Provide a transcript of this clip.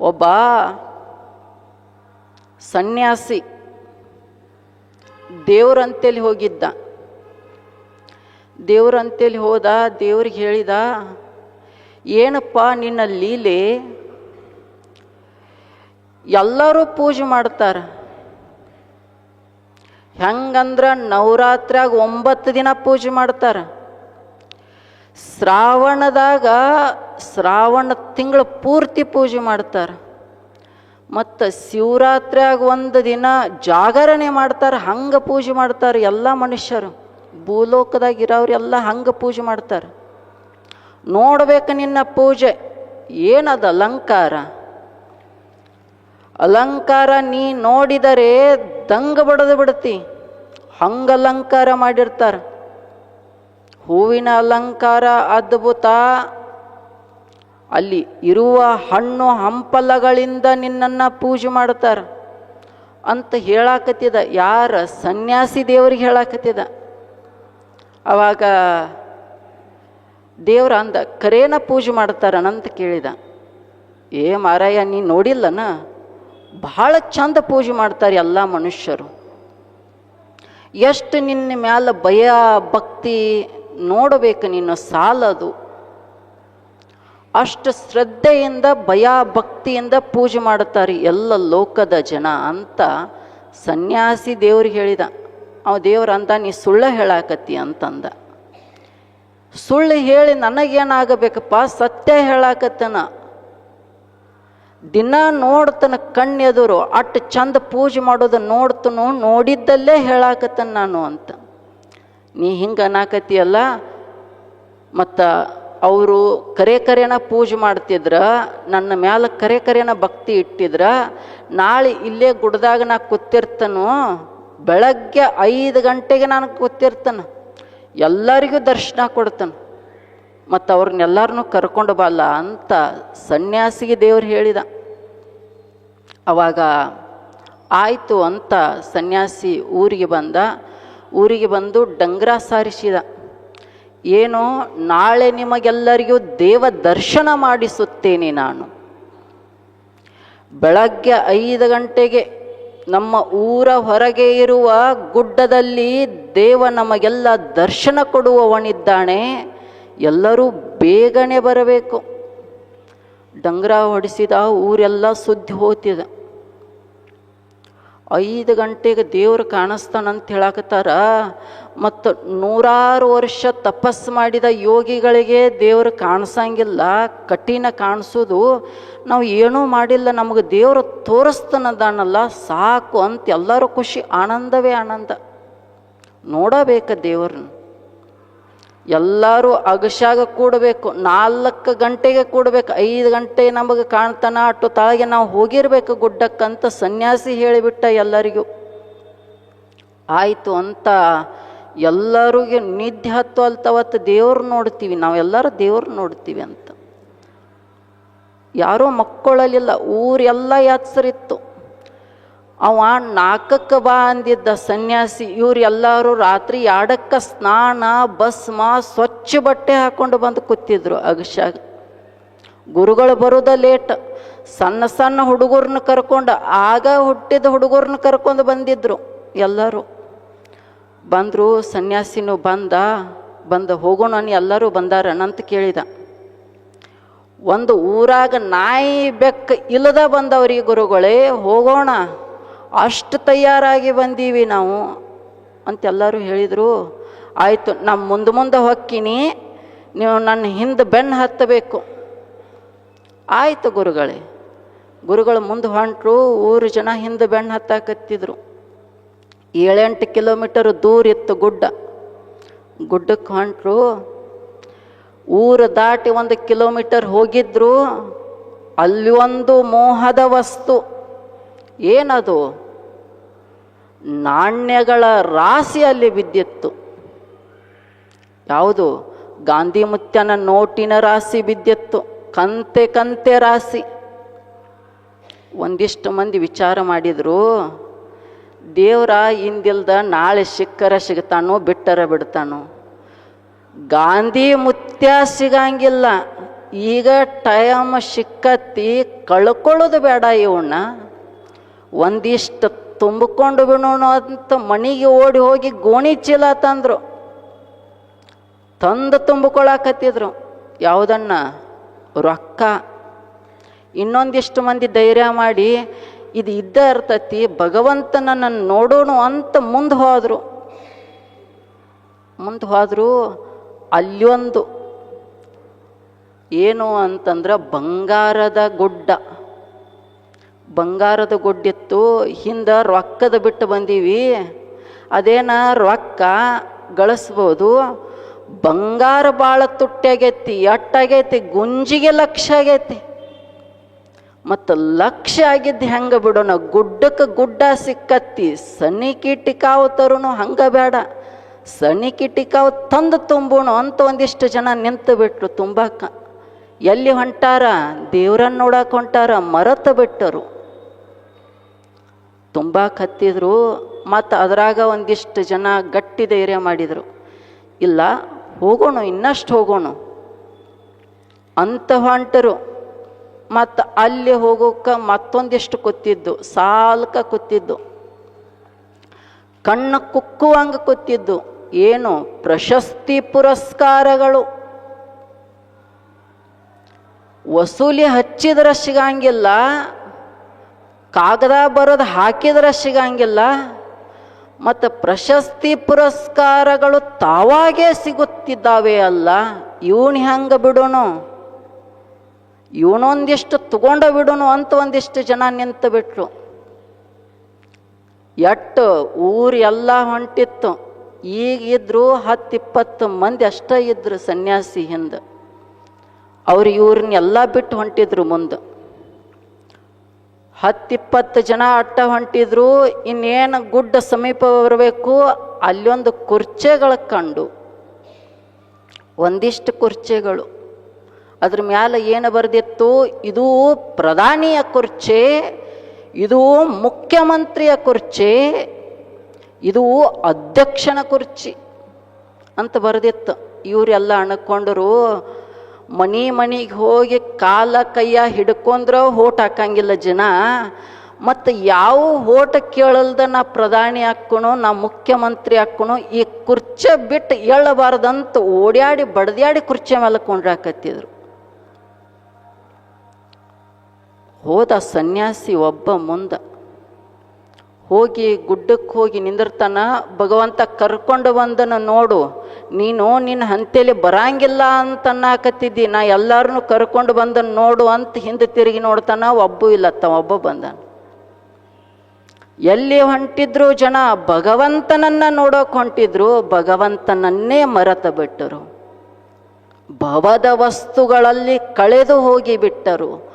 ಒಬ್ಬ ಸನ್ಯಾಸಿ ದೇವ್ರಂತೇಳಿ ಹೋಗಿದ್ದ. ದೇವ್ರಂತೇಳಿ ಹೋದ, ದೇವ್ರಿಗೆ ಹೇಳಿದ, ಏನಪ್ಪ, ನಿನ್ನ ಲೀಲೆ ಎಲ್ಲರೂ ಪೂಜೆ ಮಾಡ್ತಾರೆ. ಹೆಂಗಂದ್ರೆ ನವರಾತ್ರಿಯಾಗ ಒಂಬತ್ತು ದಿನ ಪೂಜೆ ಮಾಡ್ತಾರೆ. ಶ್ರಾವಣದಾಗ ಶ್ರಾವಣ ತಿಂಗಳು ಪೂರ್ತಿ ಪೂಜೆ ಮಾಡ್ತಾರೆ. ಮತ್ತು ಶಿವರಾತ್ರಿಯಾಗ ಒಂದು ದಿನ ಜಾಗರಣೆ ಮಾಡ್ತಾರೆ, ಹಂಗೆ ಪೂಜೆ ಮಾಡ್ತಾರೆ ಎಲ್ಲ ಮನುಷ್ಯರು. ಭೂಲೋಕದಾಗ ಎಲ್ಲ ಹಂಗೆ ಪೂಜೆ ಮಾಡ್ತಾರೆ. ನೋಡ್ಬೇಕು ನಿನ್ನ ಪೂಜೆ. ಏನದ ಅಲಂಕಾರ? ಅಲಂಕಾರ ನೀ ನೋಡಿದರೆ ದಂಗ ಬಡದು ಬಿಡ್ತಿ. ಹಂಗೆ ಅಲಂಕಾರ ಮಾಡಿರ್ತಾರೆ. ಹೂವಿನ ಅಲಂಕಾರ ಅದ್ಭುತ. ಅಲ್ಲಿ ಇರುವ ಹಣ್ಣು ಹಂಪಲಗಳಿಂದ ನಿನ್ನನ್ನು ಪೂಜೆ ಮಾಡ್ತಾರೆ ಅಂತ ಹೇಳಾಕತ್ತಿದ, ಯಾರ ಸನ್ಯಾಸಿ ದೇವ್ರಿಗೆ ಹೇಳಾಕತ್ತಿದ. ಅವಾಗ ದೇವ್ರ ಅಂದ, ಕರೇನ ಪೂಜೆ ಮಾಡ್ತಾರನಂತ ಕೇಳಿದ. ಏ ಮಾರಾಯ, ನೀ ನೋಡಿಲ್ಲನ? ಬಹಳ ಚಂದ ಪೂಜೆ ಮಾಡ್ತಾರೆ ಎಲ್ಲ ಮನುಷ್ಯರು. ಎಷ್ಟು ನಿನ್ನ ಮ್ಯಾಲ ಭಯ, ಭಕ್ತಿ ನೋಡಬೇಕು ನೀನು ಸಾಲದು. ಅಷ್ಟು ಶ್ರದ್ಧೆಯಿಂದ ಭಯ ಭಕ್ತಿಯಿಂದ ಪೂಜೆ ಮಾಡುತ್ತಾರೆ ಎಲ್ಲ ಲೋಕದ ಜನ ಅಂತ ಸನ್ಯಾಸಿ ದೇವ್ರಿಗೆ ಹೇಳಿದ. ಅವ ದೇವ್ರ ಅಂತ, ನೀ ಸುಳ್ಳ ಹೇಳಾಕತ್ತಿ ಅಂತಂದ. ಸುಳ್ಳು ಹೇಳಿ ನನಗೇನಾಗಬೇಕಪ್ಪ? ಸತ್ಯ ಹೇಳಾಕತ್ತನ. ದಿನ ನೋಡ್ತನ ಕಣ್ಣೆದುರು ಅಟ್ಟು ಚಂದ ಪೂಜೆ ಮಾಡೋದು ನೋಡ್ತನು, ನೋಡಿದ್ದಲ್ಲೇ ಹೇಳಾಕತ್ತನ ನಾನು ಅಂತ. ನೀ ಹಿಂಗೆ ಅನ್ನಾಕತ್ತಿಯಲ್ಲ ಮತ್ತು ಅವರು ಕರೆ ಕರೆನ ಪೂಜೆ ಮಾಡ್ತಿದ್ರ, ನನ್ನ ಮ್ಯಾಲ ಕರೆ ಕರೆನ ಭಕ್ತಿ ಇಟ್ಟಿದ್ರ, ನಾಳೆ ಇಲ್ಲೇ ಗುಡ್ದಾಗ ನಾ ಕೂತಿರ್ತನು, ಬೆಳಗ್ಗೆ ಐದು ಗಂಟೆಗೆ ನಾನು ಕೂತಿರ್ತಾನೆ, ಎಲ್ಲರಿಗೂ ದರ್ಶನ ಕೊಡ್ತಾನೆ, ಮತ್ತು ಅವ್ರನ್ನೆಲ್ಲರನ್ನೂ ಕರ್ಕೊಂಡು ಬಲ್ಲ ಅಂತ ಸನ್ಯಾಸಿಗೆ ದೇವ್ರು ಹೇಳಿದ. ಅವಾಗ ಆಯಿತು ಅಂತ ಸನ್ಯಾಸಿ ಊರಿಗೆ ಬಂದ ಊರಿಗೆ ಬಂದು ಡಂಗ್ರ ಸಾರಿಸಿದ. ಏನೋ ನಾಳೆ ನಿಮಗೆಲ್ಲರಿಗೂ ದೇವ ದರ್ಶನ ಮಾಡಿಸುತ್ತೇನೆ ನಾನು. ಬೆಳಗ್ಗೆ ಐದು ಗಂಟೆಗೆ ನಮ್ಮ ಊರ ಹೊರಗೆ ಇರುವ ಗುಡ್ಡದಲ್ಲಿ ದೇವ ನಮಗೆಲ್ಲ ದರ್ಶನ ಕೊಡುವವನಿದ್ದಾನೆ, ಎಲ್ಲರೂ ಬೇಗನೆ ಬರಬೇಕು. ಡಂಗ್ರ ಹೊಡಿಸಿದ ಊರೆಲ್ಲ ಸುದ್ದಿ ಹೋತಿದ ಐದು ಗಂಟೆಗೆ ದೇವ್ರು ಕಾಣಿಸ್ತಾನಂತ ಹೇಳಾಕತ್ತಾರ. ಮತ್ತು ನೂರಾರು ವರ್ಷ ತಪಸ್ಸು ಮಾಡಿದ ಯೋಗಿಗಳಿಗೆ ದೇವರು ಕಾಣಿಸಂಗಿಲ್ಲ. ಕಠಿಣ ಕಾಣಿಸೋದು. ನಾವು ಏನೂ ಮಾಡಿಲ್ಲ. ನಮಗೆ ದೇವರು ತೋರಿಸ್ತಾನದಾನಲ್ಲ. ಸಾಕು ಅಂತ ಎಲ್ಲರೂ ಖುಷಿ, ಆನಂದವೇ ಆನಂದ. ನೋಡಬೇಕು ದೇವ್ರನ್ನ. ಎಲ್ಲರೂ ಅಗಶಾಗ ಕೂಡಬೇಕು. ನಾಲ್ಕು ಗಂಟೆಗೆ ಕೂಡಬೇಕು. ಐದು ಗಂಟೆ ನಮಗೆ ಕಾಣ್ತಾನ ಅಟ್ಟು ತಾಳಿಗೆ ನಾವು ಹೋಗಿರ್ಬೇಕು ಗುಡ್ಡಕ್ಕಂತ ಸನ್ಯಾಸಿ ಹೇಳಿಬಿಟ್ಟ ಎಲ್ಲರಿಗೂ. ಆಯಿತು ಅಂತ ಎಲ್ಲರಿಗೂ ನಿದ್ದೆ ಹತ್ತು ಅಲ್ತವತ್ತು ದೇವ್ರು ನೋಡ್ತೀವಿ. ನಾವೆಲ್ಲರೂ ದೇವ್ರು ನೋಡ್ತೀವಿ ಅಂತ. ಯಾರೋ ಮಕ್ಕಳಲ್ಲಿಲ್ಲ ಊರೆಲ್ಲ ಎಚ್ಚರಿತ್ತು ಅವ ನಾಲ್ಕಕ್ಕೆ ಬಾ ಅಂದಿದ್ದ ಸನ್ಯಾಸಿ ಇವರೆಲ್ಲರೂ ರಾತ್ರಿ ಎರಡಕ್ಕೆ ಸ್ನಾನ ಭಸ್ಮ ಸ್ವಚ್ಛ ಬಟ್ಟೆ ಹಾಕೊಂಡು ಬಂದು ಕೂತಿದ್ರು ಅಗಶಾಗ. ಗುರುಗಳು ಬರೋದ ಲೇಟ್. ಸಣ್ಣ ಸಣ್ಣ ಹುಡುಗರನ್ನ ಕರ್ಕೊಂಡು, ಆಗ ಹುಟ್ಟಿದ ಹುಡುಗರನ್ನ ಕರ್ಕೊಂಡು ಬಂದಿದ್ರು ಎಲ್ಲರೂ. ಬಂದರು, ಸನ್ಯಾಸಿನೂ ಬಂದ ಬಂದ ಹೋಗೋಣ ಎಲ್ಲರೂ ಎಲ್ಲರೂ ಬಂದಾರನಂತ ಕೇಳಿದ. ಒಂದು ಊರಾಗ ನಾಯಿ ಬೆಕ್ಕ ಇಲ್ಲದ ಬಂದವ್ರಿ ಗುರುಗಳೇ, ಹೋಗೋಣ. ಅಷ್ಟು ತಯಾರಾಗಿ ಬಂದೀವಿ ನಾವು ಅಂತೆಲ್ಲರೂ ಹೇಳಿದರು, ಆಯಿತು ನಮ್ಮ ಮುಂದೆ ಮುಂದೆ ಹೊಕ್ಕೀನಿ, ನೀವು ನನ್ನ ಹಿಂದೆ ಬೆನ್ನು ಹತ್ತಬೇಕು. ಆಯಿತು ಗುರುಗಳೇ, ಗುರುಗಳು ಮುಂದೆ ಹೊಂಟರು, ಊರು ಜನ ಹಿಂದೆ ಬೆನ್ನು ಹತ್ತಾಕತ್ತಿದ್ರು. ಏಳೆಂಟು ಕಿಲೋಮೀಟರ್ ದೂರ ಇತ್ತು ಗುಡ್ಡ. ಗುಡ್ಡಕ್ಕೆ ಹೊಂಟರು, ಊರು ದಾಟಿ ಒಂದು ಕಿಲೋಮೀಟರ್ ಹೋಗಿದ್ರು, ಅಲ್ಲಿ ಒಂದು ಮೋಹದ ವಸ್ತು. ಏನದು? ನಾಣ್ಯಗಳ ರಾಶಿ ಅಲ್ಲಿ ಬಿದ್ದಿತ್ತು. ಯಾವುದು? ಗಾಂಧಿ ಮುತ್ಯನ ನೋಟಿನ ರಾಶಿ ಬಿದ್ದಿತ್ತು. ಕಂತೆ ಕಂತೆ ರಾಶಿ ಒಂದಿಷ್ಟು ಮಂದಿ ವಿಚಾರ ಮಾಡಿದ್ರು, ದೇವ್ರ ಹಿಂದಿಲ್ದ ನಾಳೆ ಸಿಕ್ಕರ ಸಿಗ್ತಾನೋ ಬಿಟ್ಟರ ಬಿಡ್ತಾನೋ. ಗಾಂಧಿ ಮುತ್ಯ ಸಿಗಂಗಿಲ್ಲ. ಈಗ ಟೈಮ್ ಸಿಕ್ಕತ್ತಿ ಕಳ್ಕೊಳ್ಳೋದು ಬೇಡ ಇವಣ್ಣ ಒಂದಿಷ್ಟು ತುಂಬಿಕೊಂಡು ಬಿಡೋಣ ಅಂತ ಮನೆಗೆ ಓಡಿ ಹೋಗಿ ಗೋಣಿ ಚೀಲ ತಂದರು. ತಂದು ತುಂಬಿಕೊಳ್ಳಾಕತ್ತಿದ್ರು ಯಾವುದನ್ನ? ರೊಕ್ಕ. ಇನ್ನೊಂದಿಷ್ಟು ಮಂದಿ ಧೈರ್ಯ ಮಾಡಿ, ಇದು ಇದ್ದ ಇರ್ತತಿ ಭಗವಂತನನ್ನು ನೋಡೋಣ ಅಂತ ಮುಂದೆ ಹೋದರು. ಮುಂದೆ ಹೋದ್ರು ಅಲ್ಲೊಂದು. ಏನು ಅಂತಂದ್ರೆ ಬಂಗಾರದ ಗುಡ್ಡ. ಬಂಗಾರದ ಗುಡ್ಡಿತ್ತು, ಹಿಂದೆ ರೊಕ್ಕದ ಬಿಟ್ಟು ಬಂದೀವಿ. ಅದೇನ ರೊಕ್ಕ ಗಳಿಸ್ಬೋದು. ಬಂಗಾರ ಭಾಳ ತುಟ್ಟಾಗೈತಿ, ಎಟ್ಟಾಗೈತಿ, ಗುಂಜಿಗೆ ಲಕ್ಷ ಆಗೈತಿ. ಮತ್ತು ಲಕ್ಷ ಆಗಿದ್ದು ಹೆಂಗೆ ಬಿಡೋಣ? ಗುಡ್ಡಕ್ಕೆ ಗುಡ್ಡ ಸಿಕ್ಕತ್ತಿ, ಸನಿ ಕಿಟಿಕಾವು ತರುನು ಹಂಗೆ ಬೇಡ. ಸನಿ ಕಿಟಿಕಾವು ತಂದು ತುಂಬೋಣ ಅಂತ ಒಂದಿಷ್ಟು ಜನ ನಿಂತು ಬಿಟ್ರು, ತುಂಬಾಕ. ಎಲ್ಲಿ ಹೊಂಟಾರ? ದೇವ್ರನ್ನ ನೋಡಕ್ಕೆ ಹೊಂಟಾರ, ಮರತ ಬಿಟ್ಟರು. ತುಂಬಾಕ್ ಕತ್ತಿದ್ರು, ಮತ್ತು ಅದ್ರಾಗ ಒಂದಿಷ್ಟು ಜನ ಗಟ್ಟಿ ಧೈರ್ಯ ಮಾಡಿದರು. ಇಲ್ಲ, ಹೋಗೋಣ, ಇನ್ನಷ್ಟು ಹೋಗೋಣ. ಅಂತ ಹೊಂಟರು ಮತ್ತು ಅಲ್ಲಿ ಹೋಗೋಕ್ಕೆ ಮತ್ತೊಂದಿಷ್ಟು ಕೂತಿದ್ದು, ಸಾಲ್ಕ ಕೂತಿದ್ದು. ಕಣ್ಣು ಕುಕ್ಕುವಂಗೆ ಕೂತಿದ್ದು. ಏನು, ಪ್ರಶಸ್ತಿ ಪುರಸ್ಕಾರಗಳು. ವಸೂಲಿ ಹಚ್ಚಿದ್ರೆ ಸಿಗಂಗಿಲ್ಲ ಕಾಗದ ಬರೋದು ಹಾಕಿದ್ರೆ ಸಿಗಂಗಿಲ್ಲ, ಮತ್ತು ಪ್ರಶಸ್ತಿ ಪುರಸ್ಕಾರಗಳು ತಾವಾಗೇ ಸಿಗುತ್ತಿದ್ದಾವೆ ಅಲ್ಲ, ಇವನು ಹೆಂಗೆ ಬಿಡೋಣ ಇವನೊಂದಿಷ್ಟು ತಗೊಂಡ ಬಿಡೋನು ಅಂತ ಒಂದಿಷ್ಟು ಜನ ನಿಂತು ಬಿಟ್ರು. ಎಟ್ಟು ಊರೆಲ್ಲ ಹೊಂಟಿತ್ತು. ಈಗ ಇದ್ರು ಹತ್ತು ಇಪ್ಪತ್ತು ಮಂದಿ ಅಷ್ಟೇ ಇದ್ರು ಸನ್ಯಾಸಿ ಹಿಂದೆ. ಅವ್ರು ಇವ್ರನ್ನೆಲ್ಲ ಬಿಟ್ಟು ಹೊಂಟಿದ್ರು ಮುಂದೆ. ಹತ್ತಿಪ್ಪತ್ತು ಜನ ಅಟ್ಟ ಹೊಂಟಿದ್ರು, ಇನ್ನೇನು ಗುಡ್ಡ ಸಮೀಪ ಬರಬೇಕು ಅಲ್ಲೊಂದು ಕುರ್ಚೆಗಳ ಕಂಡು. ಒಂದಿಷ್ಟು ಕುರ್ಚೆಗಳು. ಅದ್ರ ಮ್ಯಾಲೆ ಏನು ಬರೆದಿತ್ತು? ಇದು ಪ್ರಧಾನಿಯ ಕುರ್ಚೆ, ಇದು ಮುಖ್ಯಮಂತ್ರಿಯ ಕುರ್ಚೆ, ಇದು ಅಧ್ಯಕ್ಷನ ಕುರ್ಚಿ ಅಂತ ಬರೆದಿತ್ತು. ಇವರೆಲ್ಲ ಅಣ್ಕೊಂಡ್ರು ಮನಿ ಮನಿಗೆ ಹೋಗಿ ಕಾಲ ಕೈಯ ಹಿಡ್ಕೊಂಡ್ರೆ ಹೋಟ್ ಹಾಕಂಗಿಲ್ಲ ಜನ. ಮತ್ತು ಯಾವ ಹೋಟ ಕೇಳಲ್ದ ನಾ ಪ್ರಧಾನಿ ಹಾಕೋಣ ನಾ ಮುಖ್ಯಮಂತ್ರಿ ಹಾಕೋಣ ಈ ಕುರ್ಚಿ ಬಿಟ್ಟು ಎಳ್ಳಬಾರ್ದಂತ ಓಡ್ಯಾಡಿ ಬಡ್ದ್ಯಾಡಿ ಕುರ್ಚೆ ಮೇಲೆ ಕೊಂಡ್ರಾಕತ್ತಿದ್ರು ಹೋದ ಸನ್ಯಾಸಿ ಒಬ್ಬ ಮುಂದೆ ಹೋಗಿ ಗುಡ್ಡಕ್ಕೆ ಹೋಗಿ ನಿಂದಿರ್ತಾನ, ಭಗವಂತ ಕರ್ಕೊಂಡು ಬಂದನ ನೋಡು, ನೀನು ನಿನ್ನ ಹಂತೇಲಿ ಬರಂಗಿಲ್ಲ ಅಂತ ಅನ್ನಕತ್ತಿದ್ದಿ, ನಾ ಎಲ್ಲಾರನ್ನು ಕರ್ಕೊಂಡು ಬಂದನ್ ನೋಡು ಅಂತ ಹಿಂದೆ ತಿರುಗಿ ನೋಡ್ತಾನ, ಒಬ್ಬೂ ಇಲ್ಲ ತ ಒಬ್ಬ ಬಂದನ. ಎಲ್ಲಿ ಹೊಂಟಿದ್ರು ಜನ, ಭಗವಂತನನ್ನ ನೋಡೋಕೆ ಹೊಂಟಿದ್ರು, ಭಗವಂತನನ್ನೇ ಮರೆತ ಬಿಟ್ಟರು. ಭವದ ವಸ್ತುಗಳಲ್ಲಿ ಕಳೆದು ಹೋಗಿ ಬಿಟ್ಟರು.